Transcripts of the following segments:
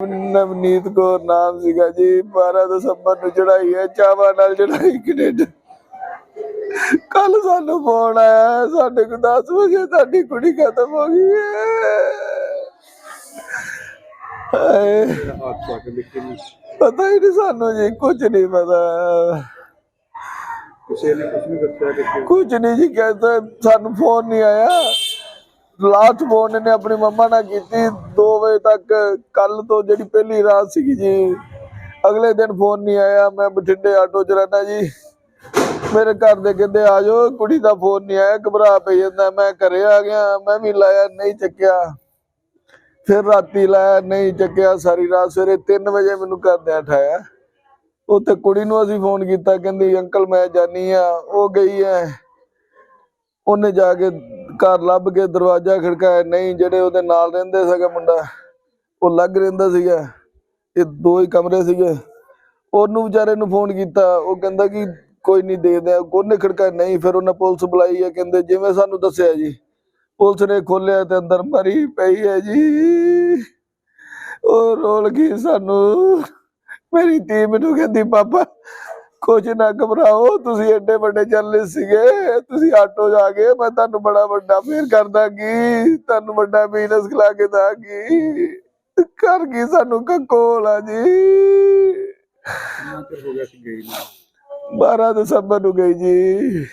ਨਵਨੀਤ ਕੌਰ ਨਾਮ ਸੀਗਾ ਜੀ 12 ਦਸੰਬਰ ਨੂੰ ਚੜਾਈ ਹੈ ਚਾਵਾ ਨਾਲ ਚੜਾਈ ਕੈਨੇਡਾ। ਕੱਲ ਸਾਨੂੰ ਫੋਨ ਆਇਆ ਸਾਡੇ ਕੋਲ 10 ਵਜੇ ਤੁਹਾਡੀ ਕੁੜੀ ਖਤਮ ਹੋ ਗਈ ਹੈ ਪਤਾ ਹੀ ਨਹੀਂ ਸਾਨੂੰ ਜੀ ਕੁਝ ਨਹੀਂ ਪਤਾ। ਕਿਸੇ ਨੇ ਕੁਝ ਨਹੀਂ ਦੱਸਿਆ ਕਿ ਕੁਝ ਨਹੀਂ ਜੀ ਕਹਿੰਦਾ ਸਾਨੂੰ ਫੋਨ ਨਹੀਂ ਆਇਆ। ਲਾਸਟ ਫੋਨ ਇਹਨੇ ਆਪਣੀ ਮੰਮਾ ਨਾਲ ਕੀਤੀ 2 ਵਜੇ ਤੱਕ, ਕੱਲ ਤੋਂ ਜਿਹੜੀ ਪਹਿਲੀ ਰਾਤ ਸੀਗੀ ਜੀ, ਅਗਲੇ ਦਿਨ ਫੋਨ ਨਹੀਂ ਆਇਆ, ਮੈਂ ਬਠਿੰਡੇ ਆਟੋ 'ਚ ਰਹਿਣਾ ਜੀ। ਮੇਰੇ ਘਰ ਦੇ ਕਹਿੰਦੇ, ਆ ਜਾਓ, ਕੁੜੀ ਦਾ ਫੋਨ ਨਹੀਂ ਆਇਆ, ਘਬਰਾ ਪਈ ਜਾਂਦਾ, ਮੈਂ ਘਰੇ ਆ ਗਿਆ, ਮੈਂ ਵੀ ਲਾਇਆ, ਨਹੀਂ ਚੱਕਿਆ। ਫਿਰ ਰਾਤੀ ਲਾਇਆ, ਨਹੀਂ ਚੱਕਿਆ, ਸਾਰੀ ਰਾਤ ਸਵੇਰੇ 3 ਵਜੇ ਮੈਨੂੰ ਘਰਦਿਆਂ ਉਠਾਇਆ ਉੱਥੇ ਕੁੜੀ ਨੂੰ ਅਸੀਂ ਫੋਨ ਕੀਤਾ, ਕਹਿੰਦੀ, ਅੰਕਲ, ਮੈਂ ਜਾਨੀ ਆ। ਉਹ ਗਈ ਐ ਉਹਨੇ ਜਾ ਕੇ ਘਰ ਲੱਭ ਕੇ ਦਰਵਾਜ਼ਾ ਖੜਕਾਇਆ, ਨਹੀਂ, ਜਿਹੜੇ ਉਹਦੇ ਨਾਲ ਰਹਿੰਦੇ ਸੀਗਾ ਮੁੰਡਾ, ਉਹ ਲੱਗ ਰਹਿੰਦਾ ਸੀਗਾ। ਇਹ ਦੋ ਹੀ ਕਮਰੇ ਸੀਗੇ। ਉਹਨੂੰ ਵਿਚਾਰੇ ਨੂੰ ਫੋਨ ਕੀਤਾ, ਉਹ ਕਹਿੰਦਾ ਕਿ ਕੋਈ ਨਹੀਂ ਦੇਖਦੇ ਆ, ਉਹਨੇ ਨਹੀਂ, ਫਿਰ ਉਹਨੇ ਪੁਲਿਸ ਬੁਲਾਈ ਹੈ ਕਹਿੰਦੇ ਜਿਵੇਂ ਸਾਨੂੰ ਦੱਸਿਆ ਜੀ। ਪੁਲਿਸ ਨੇ ਖੋਲਿਆ ਤੇ ਅੰਦਰ ਮਰੀ ਪਈ ਹੈ ਜੀ। ਉਹ ਰੋਲ ਗਈ ਸਾਨੂੰ। ਮੇਰੀ ਧੀ ਮੈਨੂੰ ਕਹਿੰਦੀ, ਪਾਪਾ ਕੁਝ ਨਾ ਘਬਰਾਓ ਤੁਸੀਂ ਐਡੇ ਵੱਡੇ ਚੱਲੇ ਸੀਗੇ ਤੁਸੀਂ ਆਟੋ ਜਾ ਕੇ ਮੈਂ ਤੁਹਾਨੂੰ ਬੜਾ ਵੱਡਾ ਫੇਰ ਕਰ ਦਾਂਗੀ ਤੁਹਾਨੂੰ ਵੱਡਾ ਬਿਜ਼ਨਸ ਖਿਲਾ ਕੇ ਦਾਂਗੀ। ਕਰ ਗਈ ਸਾਨੂੰ ਕੰਕੋਲ ਆ ਜੀ? ਹੋ ਗਿਆ ਸੀ ਗਈ ਨੂੰ? 12 ਦਸੰਬਰ ਨੂੰ ਗਈ ਜੀ।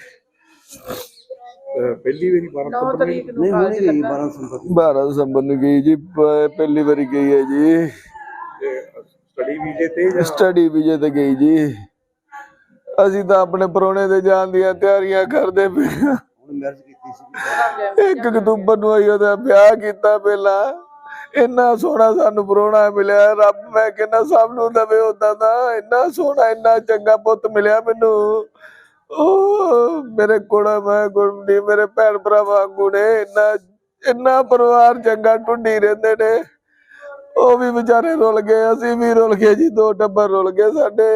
ਪਹਿਲੀ ਵਾਰੀ 12 ਸਤੰਬਰ ਨੂੰ ਨਹੀਂ ਹੁਣੇ ਗਈ 12 ਸੰਪਤ 12 ਦਸੰਬਰ ਨੂੰ ਗਈ ਜੀ ਪਹਿਲੀ ਵਾਰੀ ਗਈ ਹੈ ਜੀ। ਸਟੱਡੀ ਵੀਜ਼ੇ ਤੇ ਜਾਂ ਸਟੱਡੀ ਵੀਜ਼ੇ ਤੇ ਗਈ ਜੀ। ਅਸੀਂ ਤਾਂ ਆਪਣੇ ਪਰੋਣੇ ਦੇ ਜਾਣ ਦੀਆਂ ਤਿਆਰੀਆਂ ਕਰਦੇ ਪਏ ਹੁਣ ਮੈਰਿਜ ਕੀਤੀ ਸੀ। ਇੱਕ ਅਕਤੂਬਰ ਨੂੰ ਆਈ ਉਹਦਾ ਵਿਆਹ ਕੀਤਾ ਪਹਿਲਾਂ। ਇੰਨਾ ਸੋਹਣਾ ਸਾਨੂੰ ਪਰੋਣਾ ਮਿਲਿਆ। ਰੱਬ ਮੈਂ ਕਹਿੰਦਾ ਸਭ ਨੂੰ ਦਵੇ ਉਦਾਂ ਦਾ। ਇੰਨਾ ਸੋਹਣਾ ਇੰਨਾ ਚੰਗਾ ਪੁੱਤ ਮਿਲਿਆ ਮੈਨੂੰ। ਉਹ ਮੇਰੇ ਕੋਲ ਮੈਂ ਗੁਰਦੀ ਮੇਰੇ ਭੈਣ ਭਰਾ ਵਾਂਗੂ ਨੇ ਇੰਨਾ ਇੰਨਾ ਪਰਿਵਾਰ ਚੰਗਾ ਟੁੱਡੀ ਰਹਿੰਦੇ ਨੇ। ਉਹ ਵੀ ਵਿਚਾਰੇ ਰੁਲ ਗਏ ਅਸੀਂ ਵੀ ਰੁਲ ਗਏ ਜੀ ਦੋ ਟੱਬਰ ਰੁਲ ਗਏ ਸਾਡੇ।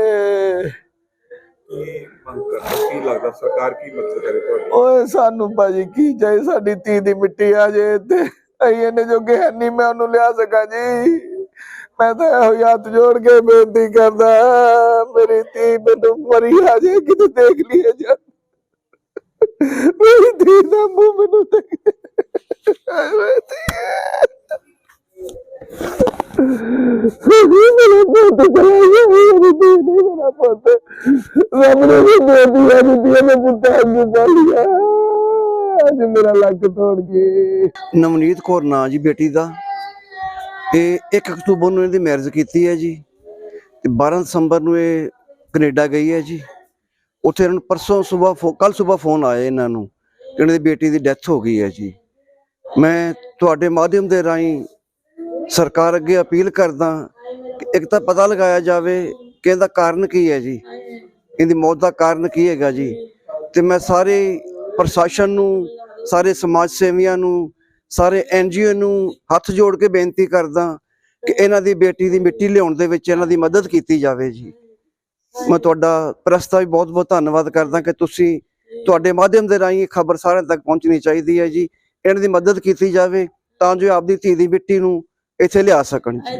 ਕੀ ਮੰਗ ਕਰਦਾ ਕੀ ਲੱਗਦਾ ਸਰਕਾਰ ਕੀ ਮਦਦ ਕਰੇ ਤੁਹਾਡੀ? ਓਏ ਸਾਨੂੰ ਭਾਜੀ ਕੀ ਚਾਹੀ ਸਾਡੀ ਧੀ ਦੀ ਮਿੱਟੀ ਆ ਜੇ ਤੇ ਅਸੀਂ ਇਹਨੇ ਜੋਗੇ ਹੈ ਨਹੀਂ, ਮੈਂ ਉਹਨੂੰ ਲਿਆ ਸਕਾਂ ਜੀ। ਮੈਂ ਤਾਂ ਇਹੋ ਹੀ ਹੱਥ ਜੋੜ ਕੇ ਬੇਨਤੀ ਕਰਦਾ ਮੇਰੀ ਧੀ ਮੈਨੂੰ ਮਰੀ ਆ ਜੇ, ਕਿਤੇ ਦੇਖ ਲਈਏ ਜਾ। ਮੇਰੀ ਧੀ ਦਾ ਮੂੰਹ ਮੈਨੂੰ ਦੇਖ। ਮੇਰੀ ਧੀ। ਮੇਰਾ ਪੁੱਤ ਚਲਾ ਗਿਆ ਮੇਰੀ ਧੀ ਨਹੀਂ ਮੇਰਾ ਪੁੱਤ ਸਾਹਮਣੇ ਵੀ ਬੇਟੀ ਆ ਦਿੱਤੀ ਮੈਂ ਪੁੱਤ ਅੱਗੇ ਚੱਲਿਆ ਅੱਜ ਮੇਰਾ ਲੱਕ ਤੋੜ ਕੇ ਨਵਨੀਤ ਕੌਰ ਨਾਂ ਜੀ ਬੇਟੀ ਦਾ ਇਹ 1 ਅਕਤੂਬਰ ਨੂੰ ਇਹਦੀ ਮੈਰਿਜ ਕੀਤੀ ਹੈ ਜੀ ਤੇ 12 ਦਸੰਬਰ ਨੂੰ ਇਹ ਕੈਨੇਡਾ ਗਈ ਹੈ ਜੀ। ਉੱਥੇ ਇਹਨਾਂ ਨੂੰ ਪਰਸੋਂ ਸਵੇਰ ਕੱਲ ਸਵੇਰ ਫੋਨ ਆਇਆ ਇਹਨਾਂ ਨੂੰ ਇਹਨਾਂ ਦੀ ਬੇਟੀ ਦੀ ਡੈਥ ਹੋ ਗਈ ਹੈ ਜੀ। ਮੈਂ ਤੁਹਾਡੇ ਮਾਧਿਅਮ ਦੇ ਰਾਹੀਂ ਸਰਕਾਰ ਅੱਗੇ ਅਪੀਲ ਕਰਦਾ ਕਿ ਇੱਕ ਤਾਂ ਪਤਾ ਲਗਾਇਆ ਜਾਵੇ ਕਿ ਇਹਦਾ ਕਾਰਨ ਕੀ ਹੈ ਜੀ। ਇਹਦੀ ਮੌਤ ਦਾ ਕਾਰਨ ਕੀ ਹੈਗਾ ਜੀ। ਤੇ ਮੈਂ ਸਾਰੇ ਪ੍ਰਸ਼ਾਸਨ ਨੂੰ, ਸਾਰੇ ਸਮਾਜ ਸੇਵੀਆਂ ਨੂੰ, ਸਾਰੇ ਐਨਜੀਓ ਨੂੰ ਹੱਥ ਜੋੜ ਕੇ ਬੇਨਤੀ ਕਰਦਾ ਕਿ ਇਹਨਾਂ ਦੀ ਬੇਟੀ ਦੀ ਮਿੱਟੀ ਲਿਆਉਣ ਦੇ ਵਿੱਚ ਇਹਨਾਂ ਦੀ ਮਦਦ ਕੀਤੀ ਜਾਵੇ ਜੀ। ਮੈਂ ਤੁਹਾਡਾ ਪ੍ਰੈਸ ਵੀ ਬਹੁਤ ਬਹੁਤ ਧੰਨਵਾਦ ਕਰਦਾ ਕਿ ਤੁਸੀਂ ਤੁਹਾਡੇ ਮਾਧਿਅਮ ਦੇ ਰਾਹੀਂ ਇਹ ਖਬਰ ਸਾਰਿਆਂ ਤੱਕ ਪਹੁੰਚਣੀ ਚਾਹੀਦੀ ਹੈ ਜੀ। ਇਹਨਾਂ ਦੀ ਮਦਦ ਕੀਤੀ ਜਾਵੇ ਤਾਂ ਜੋ ਆਪਦੀ ਧੀ ਦੀ ਮਿੱਟੀ ਨੂੰ ਇੱਥੇ ਲਿਆ ਸਕਣ ਜੀ।